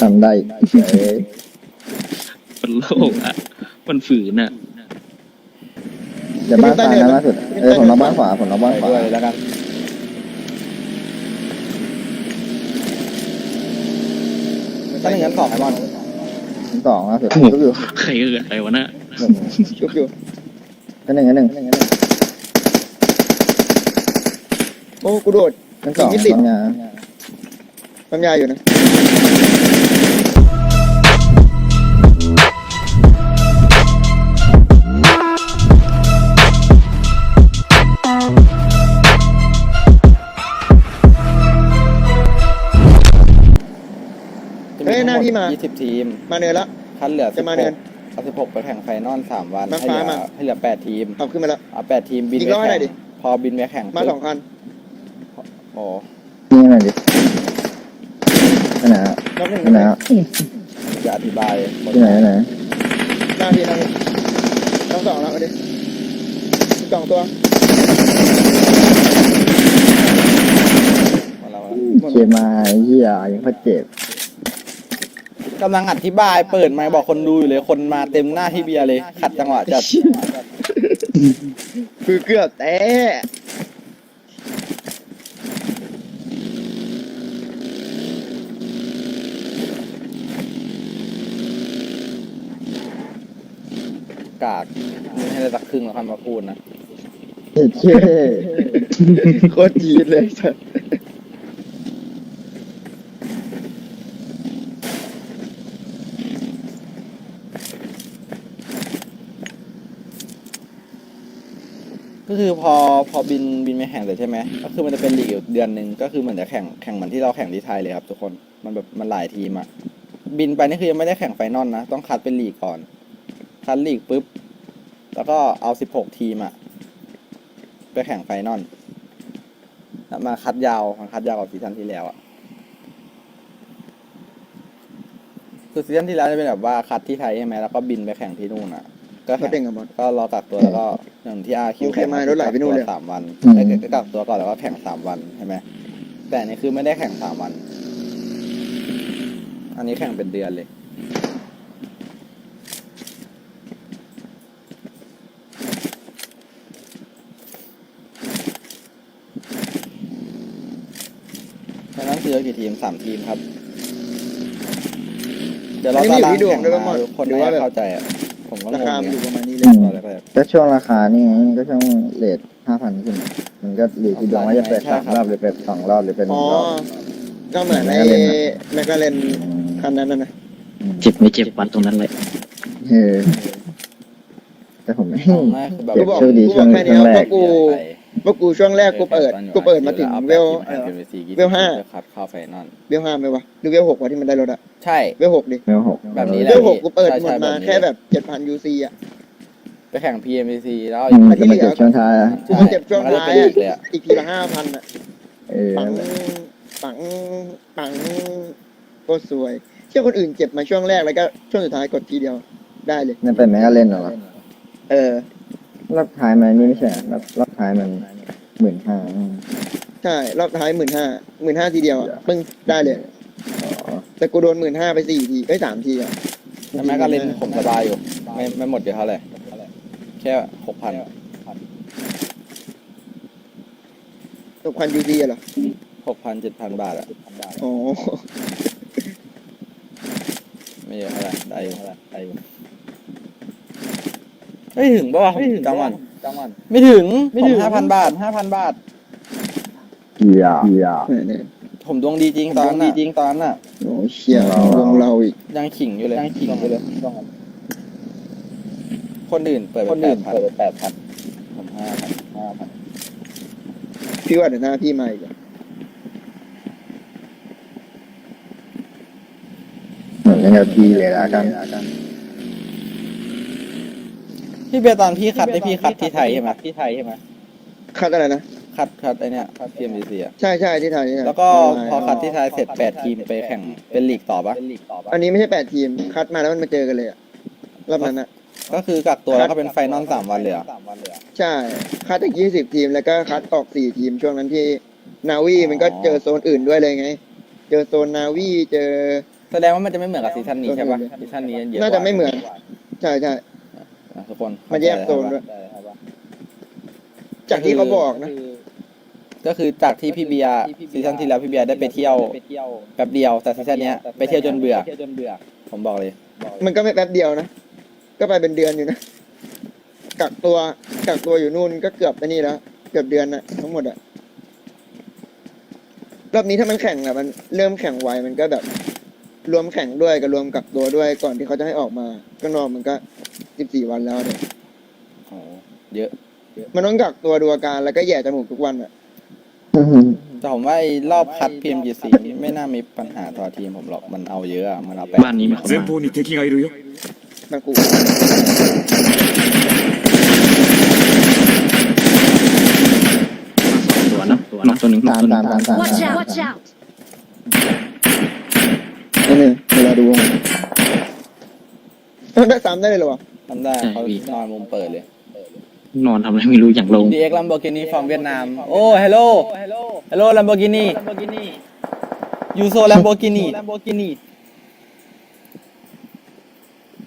ทำได้เอ้ยมันโลกอะ มันฝืนอะ เดี๋ยวบ้านซ้ายนะล่าสุดเออผมรับบ้านขวาผมรับบ้านขไปวาด้วยเลยแล้วกันตั้งหนึ่งงั้นสองไอ้บอลชั้นสองล่าสุดก็อยู่ใครเกิดอะไรวะน่ะชุบอยู่ชั้นหนึ่งชั้นหนึ่งโอ้กูโดดชั้นสองไม่ติดทำงานปั๊มยาอยู่นะ เฮ้ยหน้าพี่มา ยี่สิบทีม มาเนินละ คัดเหลือจะมาเนินเอาสิบหกไปแข่งไฟนอลสามวันมาให้ฟ้าเหลืมา อให้เหลือแปดทีมขับขึ้นมาแล้ว เอาแปดทีมบินยิงไปล้อให้หน่แข่อยงดิพอบินไปแข่งมาปุ๊บสองคัน โอ้นี่หน่อยดิ ไปไหนอะรอบหนึ่งไปไหนอะจะอธิบายหมดที่ไหนที่ไหนหน้าพี่หน้าพี่ต้องสองแล้วเอาดิสองตัวมาแล้วเคมาไอ้เหี้ยยังพัดเจ็บกำลังอธิบายเปิดไมค์บอกคนดูอยู่เลย คนมาเต็มหน้าที่เบียร์เลย ขัดจังหวะจัด คือเกือบแต่ กากไม่ให้ได้สักครึ่งแล้วค่อยมาพูดนะเจ็บเช่โคตรจีดเลยสัสก็คือพอพอบินบินไปแข่งเสร็จใช่ไหมก็คือมันจะเป็นลีกอยู่เดือนหนึ่งก็คือเหมือนจะแข่งแข่งเหมือนที่เราแข่งที่ไทยเลยครับ ทุกคนมันแบบมันหลายทีมอะบินไปนี่คือยังไม่ได้แข่งไฟนอลนะ ต้องคัดเป็นลีกก่อนคัดลีกปุ๊บ แล้วก็เอาสิบหกทีมอะไปแข่งไฟนอลแล้วมาคัดยาวมาคัดยาวกว่าซีซั่นที่แล้วอะคือซีซั่นที่แล้วจะเป็นแบบว่าคัดที่ไทยใช่ไหมแล้วก็บินไปแข่งที่นู่นอะก็เขาแข่งเด้งกับบอลก็รอกักตัวแล้วก็อย่างที่อาคิวโอเคมารถไหลไปนู่นเลยสามวันเอ้ยก็กักตัวก่อนแล้วก็แข่งสามวันใช่ไหมแต่อันนี่คือไม่ได้แข่งสามวัน อันนี้แข่งเป็นเดือนเลย เพราะฉะนั้นคือ กี่ทีมสามทีมครับ เดี๋ยวเราอันนี้ตารางอยู่ที่ดวงแข่งด้วยมามั้งทุกคนหรือไม่ว่าแบบเข้าใจอะผมก็งรางคามันออยู่ยู่ประมาณนี้เลอืยมตอนแรกก็ช่วงราคานี่ไงก็ช่วงเลทห้าพันขึ้น มันก็หลีกที่ดวงว่าจะเปิดสามรอบหรือเปิดสองรอบหรือเป็นหอ๋นึ่องรอบ ก็เหมือนไอ้แมคลาเรนอะแมคลาเรนคันนั้นน่ะนะเจ็บไม่เจ็บวัดตรงนั้นเลย เออแต่ผมไม่เอาง่ายคือแบบเจ็บกูบอกโชคดีกูช่บวองกแค่นี้ช่วงแรว่าก กูว่ากูช่วงแรกกูเปิดกูเปิดมาถึงเวลเออเวลห้า คัดเข้าไฟนอลเวลห้าไหมวะหรือเวลหกวะที่มันได้รถอะใช่ เวลหกดิเมลหกแบบนี้แหเวละลหกกูเปิดใช่หมดใช่มาแบบนี้แค่แบบเจ็ดพันยูซีอะ ไปแข่ง PMC แล้วอืมอันที่ก็มาเหลือเก็บช่วงท้ายอะกูมาเก็บช่วงท้ายมันก็จะเป็นอีอะกเลยอะอีกทีละห้าพันอะเออปังปังปังโคตรสวย เชื่อคนอื่นเจ็บมาช่วงแรกแล้วก็ช่วงสุดท้ายกดทีเดียวได้เลย นั่นเป็นแมกกาเล่นเหรอวะเออ รอบท้ายมันนี่ไม่ใช่เหรอรอบรอบท้ายมันหมื่นห้าใช่รอบท้ายหมื่นห้าหมื่นห้าทีเดียวอะปึ้งได้เลย อ๋อแต่กูโดนหมื่นห้าไปสี่ทีเอ้ยสามทีอะใช่ไหมก็เล่นผมสบายอยู่ ไม่ไม่หมดเดียวเท่าไหร่แค่หกพันตกพันยูซีเหรอ หกพันเจ็ดพันบาทอะอ๋อ ไม่เยอะเท่าไหร่ได้อยู่ได้อยู่ ไม่ถึงป่าวะไม่ถึงจังหวัดไม่ถึงไม่ถึงห้าพันบาทห้าพันบาทเกียร์เกียร์เนี่ยผมดวงดีจริงตอนนั้นดีจริงตอนนั้นอะโอ้เชี่ยเราวงเราอีกยังขิงอยู่เลยยังขิงอยู่เลยคนอื่นเปิดคนอื่นเปิดแปดพันผมห้าพันห้าพันพี่ว่าเดี๋ยวหน้าพี่มาอีกอะเหมือนกันกับพีเลยละกัน พี่เบียร์ตอนพี่คัดได้พี่คัดที่ไทยใช่ไหมที่ไทยใช่ไหมคัดอะไรนะคัดคัดไอเนี้ยคัด PMC อะใช่ใช่ที่ไทยที่ไทยแล้วก็พอคัดที่ไทยเสร็จแปดทีมไปแข่งเป็นลีกต่อปะอันนี้ไม่ใช่แปดทีม คัดมาแล้วมันมาเจอกันเลยอะรอบนั้นอะก็คือกักตัวแล้วก็เป็นไฟนอลสามวันเลยเหรอใช่ คัดอีกยี่สิบทีมแล้วก็คัดออกสี่ทีมช่วงนั้นที่นาวีมันก็เจอโซนอื่นด้วยเลยไง เจอโซนนาวีเจอ แสดงว่ามันจะไม่เหมือนกับซีซั่นนี้ใช่ปะซีซั่นนี้เยอะกว่น่าจะไม่เหมือน ใช่ใช่อะ ทุกคนมันแยกโซนด้วยจากที่เขาบอกนะ ก็คือจากที่พี่เบียร์ซีซั่นที่แล้วพี่เบียร์ได้ไปเที่ยวแป๊บเดียวแต่ซีซั่นเนี้ยไปเที่ยวจนเบื่อผมบอกเลยมันก็ไม่แป๊บเดียวนะ ก็ไปเป็นเดือนอยู่นะ กักตัวกักตัวอยู่นู่นก็เกือบไปนี่แล้ว เกือบเดือนนะทั้งหมดอะรอบนี้ถ้ามันแข่งอะมันเริ่มแข่งไวมันก็แบบ รวมแข่งด้วยกับรวมกักตัวด้วยก่อนที่เขาจะให้ออกมาก็นอกมันก็ สิบสี่วันแล้วเนี่ย โอ้เยอะ มันต้องกักตัวดูอาการแล้วก็แย่จมูกทุกวันอะ แต่ผมว่าไอ้รอบคัด PMGC นี่ไม่น่ามีปัญหาต่อทีมผมหรอก มันเอาเยอะอะมันเอาแปด บ้านนี้ไม่เข้า 前 มา 方に敵がいるよ มันกู ตัวนะตัวนะตัวหนึ่ง ตาม ตัวหนึ่ ตาม ง ตามตาม Watch ตาม out! Watch out! นี่นี่เวลาดูมันได้ซ้ำได้เลยเหรอวะ ทำได้เขานอนมุมเปิดเลย นอนทำอะไรไม่รู้อย่างลง DX Lamborghini from Vietnam โอ้ hello hello Lamborghini you so Lamborghini Lamborghini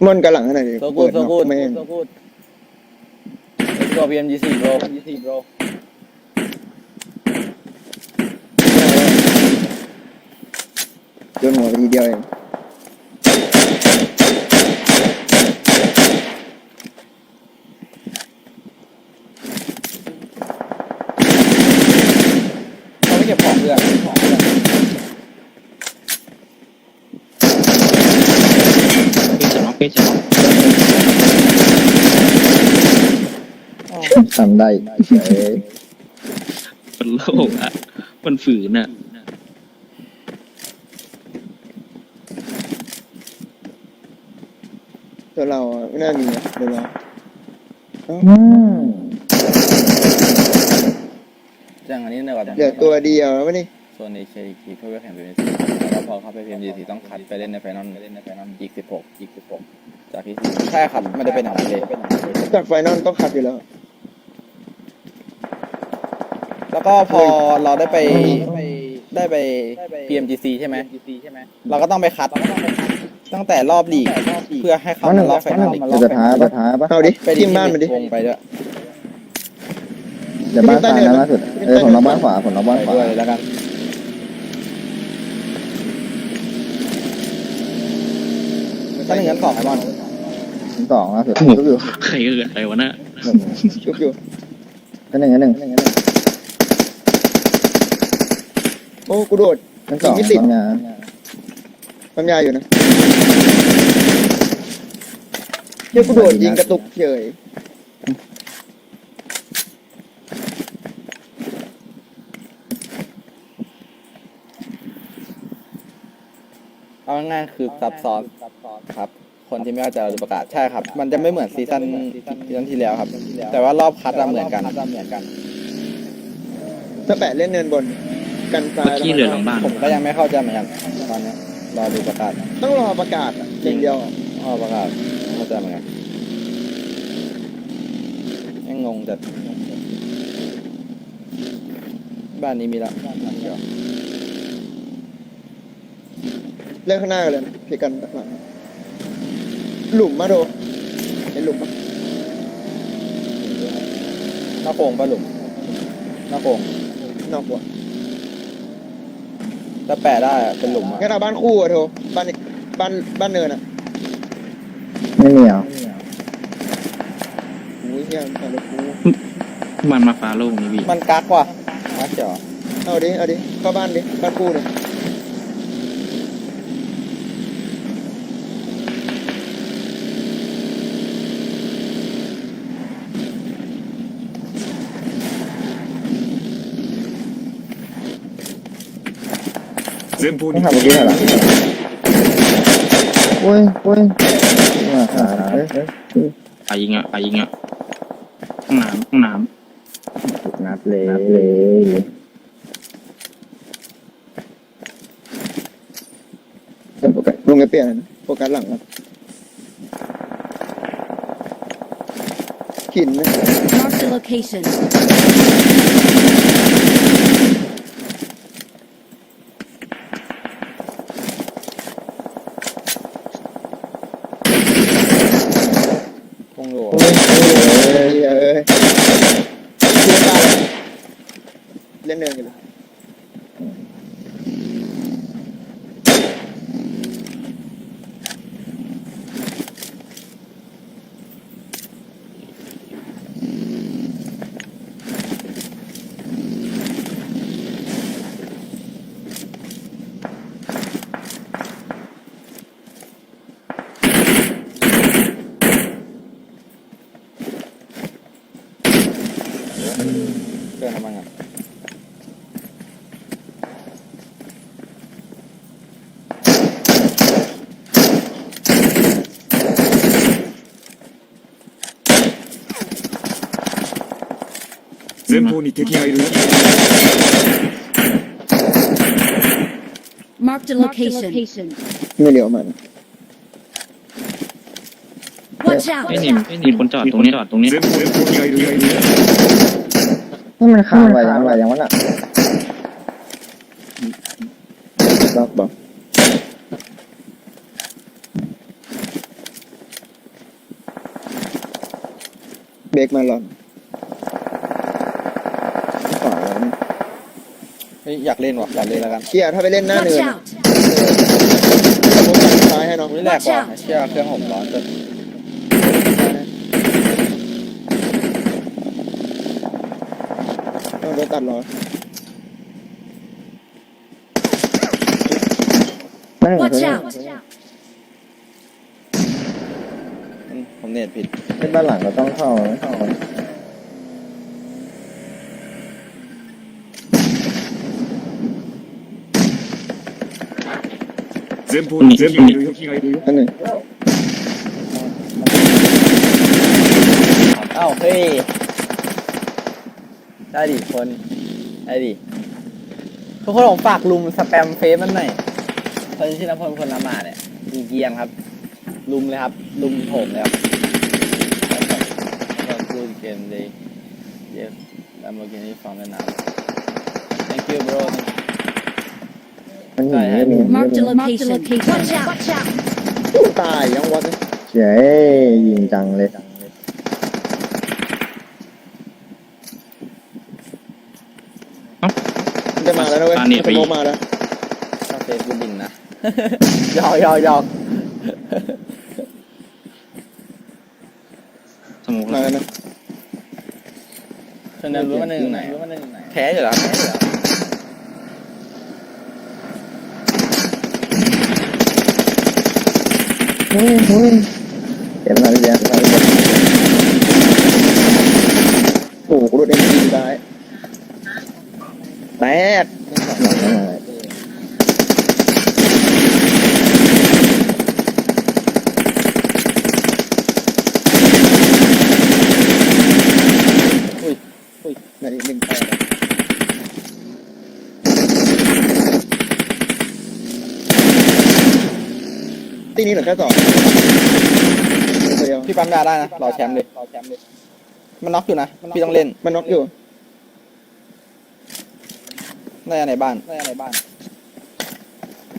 มอนกระหลังขนาดนี้ so good so good แม่ง so good let's go PMGC bro PMGC bro โดนหัวไปทีเดียวเอง เขาไม่เก็บของเพื่อนของเพื่อนเป๊ะจะน็อกเป๊ะจะน็อกทำได้เฉยมันโลกอะ มันฝืนอะตัวเราไม่น่ามีนะเดี๋ยวรออืม อย่างอันนี้เนยกว่าเหลือตัวเดียวแล้ววะนี่ส่วนเอเชียอีกทีเพื่อไปแข่ง PMGC แล้วพอเข้าไป PMGC ต้องคัดไปเล่นในไฟนอลเล่นในไฟนอลอีก16อีก16จากที่สี่ใช่ครับไม่ได้เป็นอย่างนั้นเลยจากไฟนอลต้องขัดอยู่แล้ว แล้วก็พอเราได้ไปได้ไป PMGC ใช่ไหมเราก็ต้องไปคัดตั้งแต่รอบลีกเพื่อให้เขามาหนึ่มางรอบไฟนอลอีกจะท้ายปะท้ายปะเอาดิไปทีมบ้านมันดิวงไปด้วยเดี๋ยวบ้านซ้ายนะล่าสุดเออผมล็อกบ้านขวาผมล็อกบ้านขวาด้วยแล้วกันถ้าหนึ่งงั้นสองไอ้บอลสองล่าสุดโอ้โหก็อยู่ใครเกิดอะไรวะน่ะชุบอยู่ชั้นหนึ่งชั้นหนึ่งโอ้กูโดดชั้นสองม่ติดทำงานทำยาอยู่นะเดี๋ยวกูโดดยิงกระตุกเฉย เอา ง่ายๆคือซับซ้อนครับ คนที่ไม่เข้าใจเราจะประกาศใช่ครับ มันจะไม่เหมือนซีซั่นซีซั่นที่แล้วครับ แต่ว่ารอบคัดอะเหมือนกันถ้าแปะเล่นเนินบน กันซ้าเมื่อยกี้เหลือหลังบ้านผมก็ยังไม่เข้าใจเหมือนกันตอนนี้รอดูประกาศต้องรอประกาศอะอย่างเดียวอะรอประกาศไม่เข้าใจเหมือนกันยังงงจัดบ้านนี้มีละเดี๋ยว เล่นข้างหน้ากันเลยนะพี่กันหลังหลุมมาโดเห็นหลุมปะหน้าโป่งปะหลุมหน้าโป่งนอกหัวถ้าแปะได้อะเป็นหลุมอะงั้นเอาบ้านคู่อะโทบ้านบ้านบ้านเนินอะไม่มีเหรอโอ้ยเฮียแต่ละคู่มันมาฟ้าโล่งนี่พี่มันกักว่ะกักเจ๋อเอาดิเอาดิเข้าบ้านดิบ้านคู่เล่นพูดต้อทำเมื่อกี้น่ะเหรโอ้ยโอ้ยมาหาเอ้ยเอ้ยไปยิงอะไปยิงอะห้องน้ำห้องน้นัดเลยนัดเลยโฟกัสลงไอเปียกหนอยนะโฟกัสหลังนะหินนะ Marked a location. เนินอยู่เลย เกินทำไมอะ 前方に敵がいるよ Marked a location. ไม่เหลียวมัน Watch out! ไม่นี่ไม่นี่คนจอดตรงนี้จอดตรงนี้ 前方前方にがいるよ นี่มันค้างไปยังไงยังวะน่ะ บักบักเบรกมาหลอน เฮ้ยอยากเล่นว่ะอยากเล่นแล้วกันเชียร์ถ้าไปเล่นหน้า Watch เนิน out! สมมติฝั่งซ้ายให้น้องไม่แหลกว่ะเชื่อเครื่องผมร้อนจนต้องโดนตัดล้อนั่น Watch คือ out! อืมผมเน็ตผิดที่บ้านหลังเราต้องเข้านะเข้า 前方に敵がいるよ敵がいるよ อันหนึ่ง เอ้าเฮ้ยได้ดิคนได้ดิทุกคนผมฝากลุมสแปมเฟซมันหน่อยคนชื่อนพลพลละหมาดเนี่ยมีเกียงครับ ลุมเลยครับ ลุมโถมเลยครับแล้วก็พูดเกมเลยเดี๋ยวลัมโบกินี่ฟอร์มแนะนำ thank you bro มันหนีไม่มี Marked a location. Watch out! Watch out! ตายยังวัดเลยเฉยยิงจังเลย มันจะมาแล้วนะเว้ยตาเนี่ยสไปโมอีกกมาแล้วถ้าเฟซกูบินนะหยอกหยอกหยอกสมุกมาแล้วนะคนนั้นรู้ว่าหนึ่งไหนแท้อยู่แล้วแท้อยู่แล้ว เฮ้ยเฮ้ยเก็บมาเบียร์เก็บมาเบียร์โอ้โหกูโดเอ็มจีได้แตกหลังมานาทีหนึ่งแตก ตีนี้เหลือแค่สองเดียวพี่ปั๊มยาได้นะรอแชมป์เลยรอแชมป์เลยมันน็อกอยู่นะ พี่ต้องเล่น มันน็อกอยู่น่าจะในบ้านน่าจะในบ้าน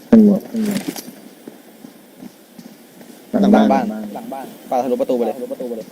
เป็นหมวกเป็นหมวกหลังบ้านบ้านหลังบ้านปาทะลุประตูไปเลยทะลุประตูไปเลย